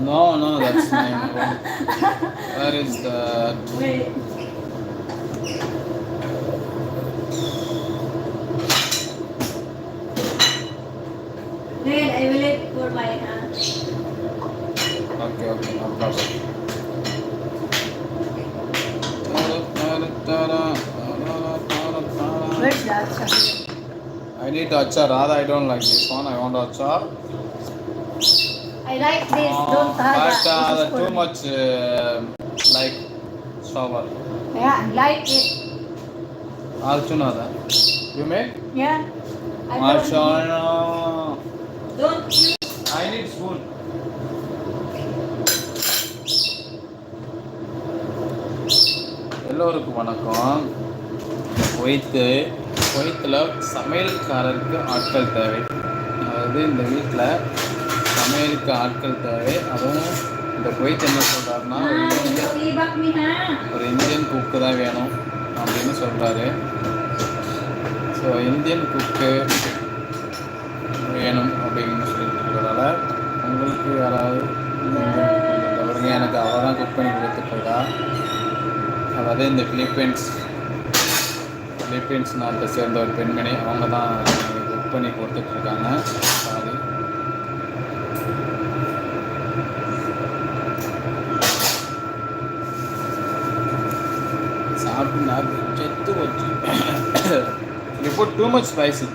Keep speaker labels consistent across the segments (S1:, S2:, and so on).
S1: No, no, that's not. Where is the
S2: Wait. Wait, I will wait for my hand.
S1: Okay, okay, no problem. I need achar. Radha, I don't like this one. I want achar.
S2: I like this.
S1: Uh,
S2: Don't
S1: but uh, too much uh, like sour.
S2: Yeah, like it.
S1: Arjunada. You make?
S2: Yeah. I don't,
S1: Arjuna.
S2: don't use
S1: I need spoon. எல்லோருக்கும் வணக்கம் Kuwait குவைத்தில் சமையல்காரருக்கு ஆட்கள் தேவை. அதாவது இந்த வீட்டில் சமையலுக்கு ஆட்கள் தேவை. அதுவும் இந்த குவைத் என்ன சொல்கிறாருன்னா ஒரு இந்தியன் குக்கு தான் வேணும் அப்படின்னு சொல்கிறாரு ஸோ இந்தியன் குக்கு வேணும் அப்படின்னு சொல்லிட்டு இருக்கிறதால உங்களுக்கு யாராவது எனக்கு அவள் தான் குக் பண்ணி கொடுத்துட்டு அதாவது இந்த பிலிப்பைன்ஸ் பிலிப்பைன்ஸ் நாட்டை சேர்ந்த ஒரு பெண்மணி அவங்க தான் குக் பண்ணி கொடுத்துட்ருக்காங்க சாரி சாப்பிட்டு நாக்கு செத்து போச்சு you put too much spicy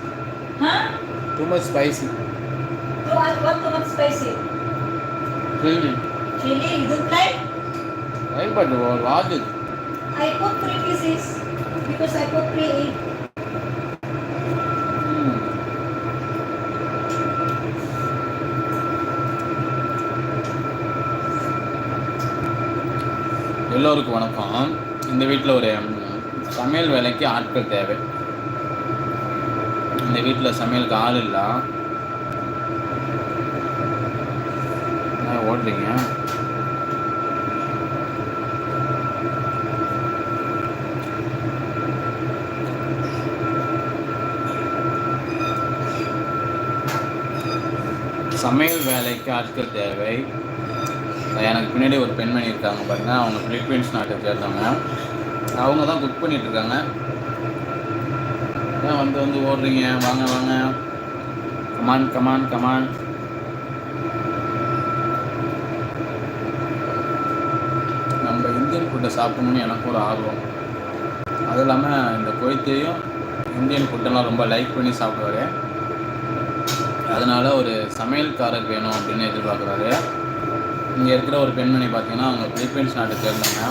S2: Huh?
S1: too much spicy
S2: You want what too much spicy?
S1: really
S2: Chili, because I could
S1: play. எல்லோருக்கும் வணக்கம் இந்த வீட்டில் ஒரு சமையல் வேலைக்கு ஆட்கள் தேவை இந்த வீட்டில் சமையலுக்கு ஆள் இல்லை ஓடுறீங்க சமையல் வேலைக்கு ஆட்கள் தேவை. எனக்கு பின்னாடி ஒரு பெண்மணி இருக்காங்க பாருங்கள் அவங்க பிலிப்பீன்ஸ் நாட்டை சேர்ந்தவங்க. அவங்க தான் குக் பண்ணிட்டு இருக்காங்க. ஏன் வந்து வந்து ஓடுறீங்க. வாங்க வாங்க. Come on come on come on நம்ம இந்தியன் ஃபுட்டை சாப்பிடணும்னு எனக்கு ஒரு ஆர்வம். அது இல்லாமல் இந்த கொய்த்தையும் இந்தியன் ஃபுட்டெல்லாம் ரொம்ப லைக் பண்ணி சாப்பிடுவாரு. அதனால் ஒரு சமையல்காரர் வேணும் அப்படின்னு எதிர்பார்க்குறாரு. இங்கே இருக்கிற ஒரு பெண்மணி பார்த்தீங்கன்னா அவங்க பிலிப்பைன்ஸ் நாட்டை சேர்ந்தாங்க.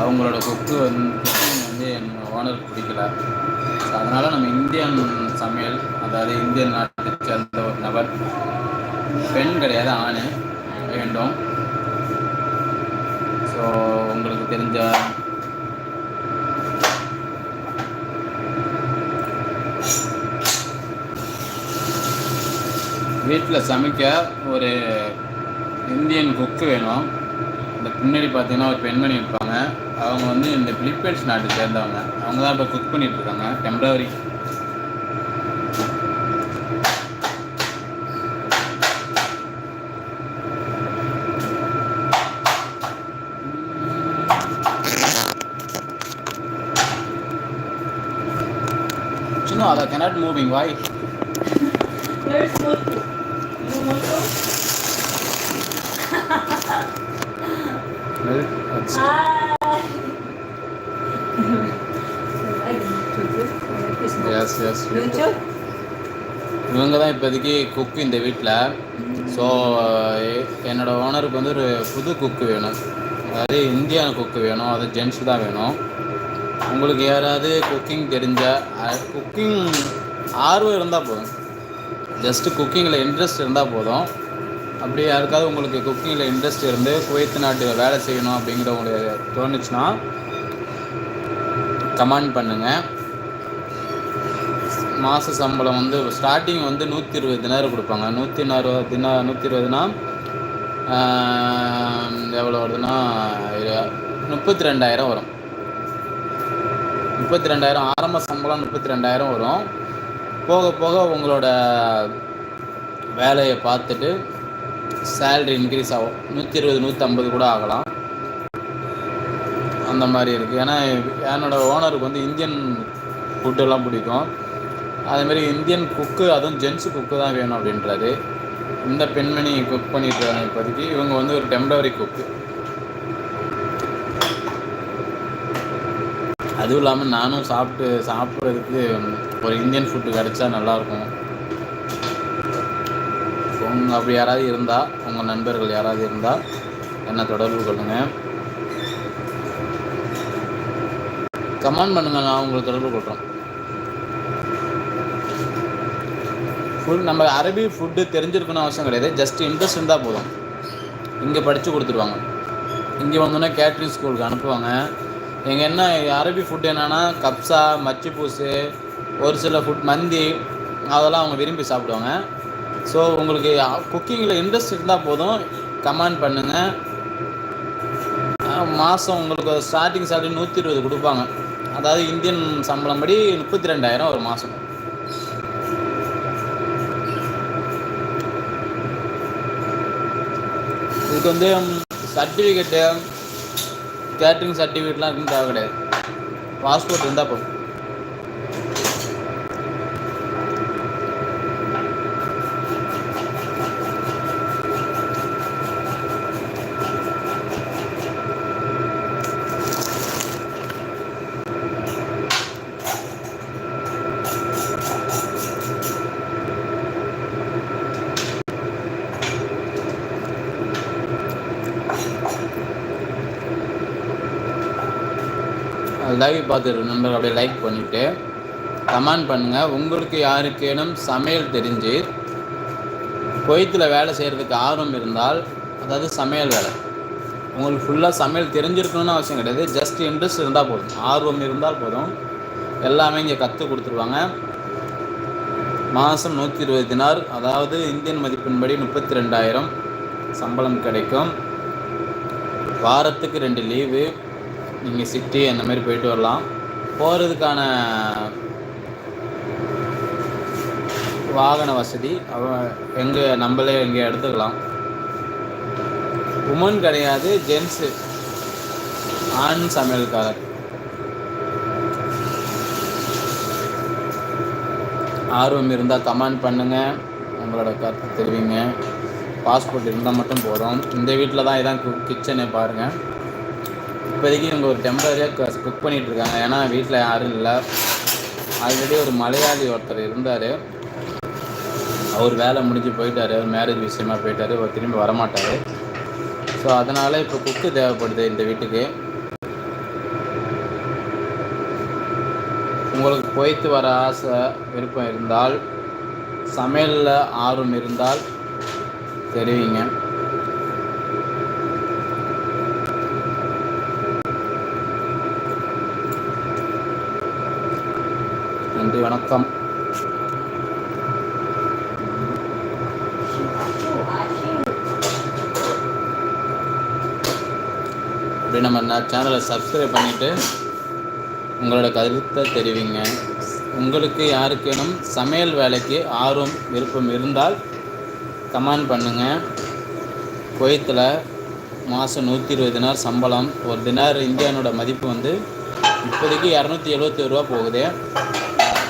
S1: அவங்களோட கொக்கு வந்து குக்கிங் வந்து என் ஓனருக்கு பிடிக்கல. அதனால் நம்ம இந்தியன் சமையல் அதாவது இந்தியன் நாட்டை சேர்ந்த ஒரு நபர். பெண் கிடையாது ஆண். வேண்டும். ஸோ உங்களுக்கு தெரிஞ்ச வீட்டில் சமைக்க ஒரு இந்தியன் குக்கு வேணும். இந்த பின்னாடி பார்த்தீங்கன்னா ஒரு பெண்மணி இருப்பாங்க. அவங்க வந்து இந்த பிலிப்பைன்ஸ் நாட்டை சேர்ந்தவங்க. அவங்க தான் இப்போ குக் பண்ணிட்டு இருக்காங்க டெம்பரவரி சின்ன அதை கெனாட் மூவிங் வாய்
S2: Where's You Moto? Hi.
S1: Yes yes
S2: YouTube?
S1: இவங்க தான் இப்போதைக்கு குக்கு இந்த வீட்டில். ஸோ என்னோட ஓனருக்கு வந்து ஒரு புது குக்கு வேணும். அதாவது இந்தியன் குக்கு வேணும். அது ஜென்ஸ் தான் வேணும். உங்களுக்கு யாராவது குக்கிங் தெரிஞ்ச குக்கிங் ஆர்வம் இருந்தால் போதும். ஜஸ்ட்டு குக்கிங்கில் இன்ட்ரெஸ்ட் இருந்தால் போதும். அப்படி யாருக்காவது உங்களுக்கு குக்கிங்கில் இன்ட்ரெஸ்ட் இருந்து குவைத் நாட்டில் வேலை செய்யணும் அப்படிங்கிற உங்களுக்கு தோணுச்சுன்னா கமெண்ட் பண்ணுங்கள் மாத சம்பளம் வந்து ஸ்டார்டிங் வந்து நூற்றி இருபது தினார் கொடுப்பாங்க. நூற்றி அறுபது தினா நூற்றி இருபதுனா எவ்வளோ வருதுன்னா முப்பத்தி ரெண்டாயிரம் வரும். முப்பத்தி ரெண்டாயிரம் ஆரம்ப சம்பளம் முப்பத்தி ரெண்டாயிரம் வரும். போக போக உங்களோட வேலையை பார்த்துட்டு சேல்ரி இன்க்ரீஸ் ஆகும். நூற்றி இருபது நூற்றம்பது கூட ஆகலாம். அந்த மாதிரி இருக்குது ஏன்னா என்னோடய ஓனருக்கு வந்து இந்தியன் ஃபுட்டெல்லாம் பிடிக்கும். அதேமாரி இந்தியன் குக்கு அதுவும் ஜென்ஸு குக்கு தான் வேணும் அப்படின்றாரு. இந்த பெண்மணி குக் பண்ணிட்டு இருக்காங்க இப்போதைக்கு. இவங்க வந்து ஒரு டெம்பரவரி குக்கு அதுவும் இல்லாமல் நானும் சாப்பிட்டு சாப்பிட்றதுக்கு ஒரு இந்தியன் ஃபுட்டு கிடச்சா நல்லாயிருக்கும் அப்படி யாராவது இருந்தால் உங்கள் நண்பர்கள் யாராவது இருந்தால் என்ன தொடர்பு கொள்ளுங்கள் கமெண்ட் பண்ணுங்கள் நான் உங்களுக்கு தொடர்பு கொள்கிறோம் ஃபுல் நம்ம அரபி ஃபுட்டு தெரிஞ்சிருக்கணும் அவசியம் கிடையாது. ஜஸ்ட் இன்ட்ரெஸ்ட் இருந்தால் போதும். இங்கே படித்து கொடுத்துருவாங்க. இங்கே வந்தோன்னே கேட்ரிங் ஸ்கூலுக்கு அனுப்புவாங்க. எங்கள் என்ன அரபி ஃபுட் என்னென்னா கப்ஸா மச்சி பூசு ஒரு சில ஃபுட் மந்தி அதெல்லாம் அவங்க விரும்பி சாப்பிடுவாங்க. ஸோ உங்களுக்கு குக்கிங்கில் இன்ட்ரெஸ்ட் இருந்தால் போதும். கமெண்ட் பண்ணுங்கள் மாதம் உங்களுக்கு ஸ்டார்டிங் சேலரி நூற்றி இருபது கொடுப்பாங்க. அதாவது இந்தியன் சம்பளம் படி முப்பத்தி ரெண்டாயிரம் ஒரு மாதம் இதுக்கு வந்து சர்டிஃபிகேட்டு கேட்ரிங் சர்டிஃபிகேட்லாம் இருக்குன்னு தேவை கிடையாது பாஸ்போர்ட் இருந்தால் போதும். லைவ் பார்த்துட்டு நண்பர்கள் அப்படியே லைக் பண்ணிவிட்டு கமெண்ட் பண்ணுங்கள் உங்களுக்கு யாருக்கேனும் சமையல் தெரிஞ்சு கொய்த்தில் வேலை செய்கிறதுக்கு ஆர்வம் இருந்தால் அதாவது சமையல் வேலை. உங்களுக்கு ஃபுல்லாக சமையல் தெரிஞ்சிருக்கணும்னு அவசியம் கிடையாது. ஜஸ்ட் இன்ட்ரெஸ்ட் இருந்தால் போதும். ஆர்வம் இருந்தால் போதும். எல்லாமே இங்கே கற்றுக் கொடுத்துருவாங்க. மாதம் நூற்றி இருபது தினார் அதாவது இந்தியன் மதிப்பின்படி முப்பத்தி ரெண்டாயிரம் சம்பளம் கிடைக்கும். வாரத்துக்கு ரெண்டு லீவு நீங்கள் சிட்டி அந்த மாதிரி போயிட்டு வரலாம். போகிறதுக்கான வாகன வசதி எங்கே நம்மளே எங்கே எடுத்துக்கலாம். உமன் கிடையாது ஜென்ஸு ஆண் சமையல்காரர். ஆர்வம் இருந்தால் கமெண்ட் பண்ணுங்கள் உங்களோட கருத்து தெரிவிங்க. பாஸ்போர்ட் இருந்தால் மட்டும் போதும். இந்த வீட்டில் தான் இதான் கிச்சனை பாருங்கள் இப்போதைக்கு இவங்க ஒரு டெம்பரரியாக குக் பண்ணிகிட்டு இருக்காங்க ஏன்னா வீட்டில் யாரும் இல்லை. ஆல்ரெடி ஒரு மலையாளி ஒருத்தர் இருந்தார். அவர் வேலை முடிஞ்சு போயிட்டார். அவர் மேரேஜ் விஷயமா போயிட்டார். அவர் திரும்பி வரமாட்டார். ஸோ அதனால் இப்போ குக்கு தேவைப்படுது இந்த வீட்டுக்கு. உங்களுக்கு போய்த்து வர ஆசை விருப்பம் இருந்தால் சமையலில் ஆர்வம் இருந்தால் தெரிவிங்க. நன்றி வணக்கம். அப்படி நம்ம சேனலை சப்ஸ்கிரைப் பண்ணிவிட்டு உங்களோட கருத்தை தெரிவிங்க. உங்களுக்கு யாருக்கேனும் சமையல் வேலைக்கு ஆர்வம் விருப்பம் இருந்தால் கமெண்ட் பண்ணுங்கள் குவைத்தில் மாதம் நூற்றி இருபது தினார் சம்பளம். ஒரு தினார் இந்தியானோட மதிப்பு வந்து இப்போதைக்கு இரநூத்தி எழுபத்தி ரூபா போகுது.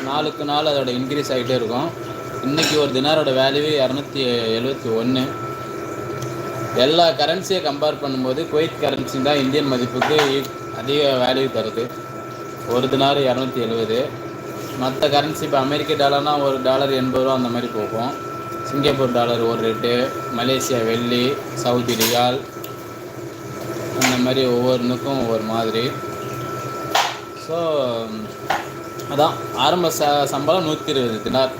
S1: நாளுக்கு நாள் அதோட இன்க்ரீஸ் ஆகிட்டே இருக்கும். இன்றைக்கி ஒரு தினாரோட வேல்யூ இரநூத்தி எழுபத்தி ஒன்று எல்லா கரன்சியை கம்பேர் பண்ணும்போது குவைத் கரன்சி தான் இந்தியன் மதிப்புக்கு அதிக வேல்யூ தருது. ஒரு தினார் இரநூத்தி எழுபது மற்ற கரன்சி இப்போ அமெரிக்க டாலர்னால் ஒரு டாலர் எண்பது ரூபா அந்த மாதிரி போகும். சிங்கப்பூர் டாலர் ஒரு ரேட்டு மலேசியா வெள்ளி சவுதி ரியால் அந்த மாதிரி ஒவ்வொன்றுக்கும் ஒவ்வொரு மாதிரி. ஸோ அதான் ஆரம்ப ச சம்பளம் நூற்றி இருபது தினார்.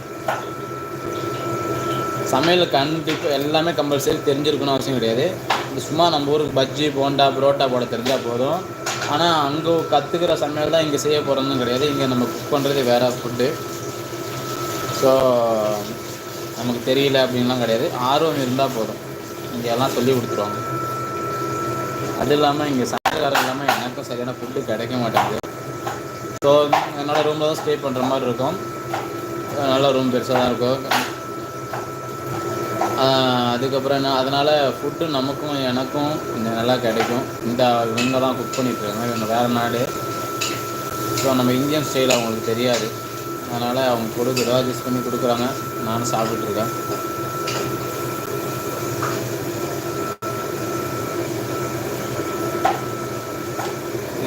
S1: சமையல் கண்டிப்பாக எல்லாமே கம்பல்சரி தெரிஞ்சிருக்கணும் அவசியம் கிடையாது. இது சும்மா நம்ம ஊருக்கு பஜ்ஜி போண்டா புரோட்டா போட தெரிஞ்சால் போதும். ஆனால் அங்கே கற்றுக்கிற சமையல் தான் இங்கே செய்ய போகிறோம்னு கிடையாது. இங்கே நம்ம குக் பண்ணுறது வேறு ஃபுட்டு ஸோ நமக்கு தெரியல அப்படின்லாம் கிடையாது. ஆர்வம் இருந்தால் போதும். இங்கே எல்லாம் சொல்லி கொடுத்துருவாங்க. அது இல்லாமல் இங்கே சமையல்காரர் இல்லாமல் எனக்கும் சரியான ஃபுட்டு கிடைக்க மாட்டேங்குது. ஸோ என்னோட ரூமில் தான் ஸ்டே பண்ணுற மாதிரி இருக்கும். நல்ல ரூம் பெருசாக தான் இருக்கும். அதுக்கப்புறம் என்ன அதனால் ஃபுட்டு நமக்கும் எனக்கும் கொஞ்சம் நல்லா கிடைக்கும். இந்த இவங்க தான் குக் பண்ணிட்டுருக்காங்க இவங்க வேறு நாடு. ஸோ நம்ம இந்தியன் ஸ்டைல் அவங்களுக்கு தெரியாது. அதனால் அவங்க கொடுக்குறதா அட்ஜஸ்ட் பண்ணி கொடுக்குறாங்க. நானும் சாப்பிட்டுட்ருக்கேன்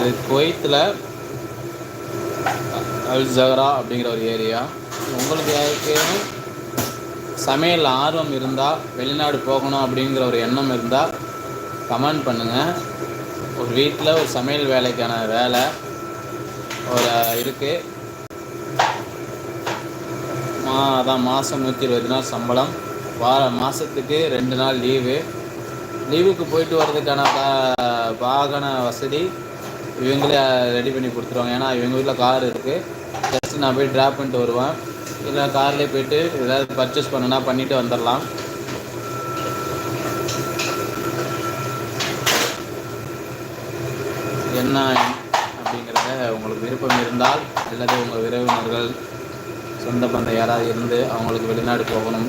S1: இது குவைத்தில் அல் ஜஹரா அப்படிங்கிற ஒரு ஏரியா. உங்களுக்கு யாருக்கேனும் சமையல் ஆர்வம் இருந்தால் வெளிநாடு போகணும் அப்படிங்கிற ஒரு எண்ணம் இருந்தால் கமெண்ட் பண்ணுங்கள் ஒரு வீட்டில் ஒரு சமையல் வேலைக்கான வேலை ஒரு இருக்குது மா அதான் மாதம் நூற்றி இருபது நாள் சம்பளம். வார மாதத்துக்கு ரெண்டு நாள் லீவு. லீவுக்கு போயிட்டு வர்றதுக்கான வா- வாகன வசதி இவங்களே ரெடி பண்ணி கொடுத்துருவாங்க. ஏன்னா இவங்க வீட்டில் கார் இருக்குது ஜஸ்ட் நான் போய் ட்ராப் பண்ணிட்டு வருவேன். இல்லை கார்லேயே போயிட்டு ஏதாவது பர்ச்சேஸ் பண்ணுனா பண்ணிட்டு வந்துடலாம். என்ன அப்படிங்கிறத உங்களுக்கு விருப்பம் இருந்தால் அல்லது உங்கள் உறவினர்கள் சொந்த பந்தம் யாராவது இருந்து அவங்களுக்கு வெளிநாடு போகணும்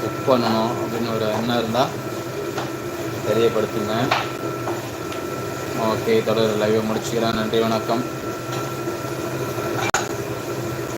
S1: குக் பண்ணணும் அப்படின்னு ஒரு எண்ணம் இருந்தால் தெரியப்படுத்துங்க. ஓகே தொடர் லைவை முடிச்சுக்கிறேன். நன்றி வணக்கம்.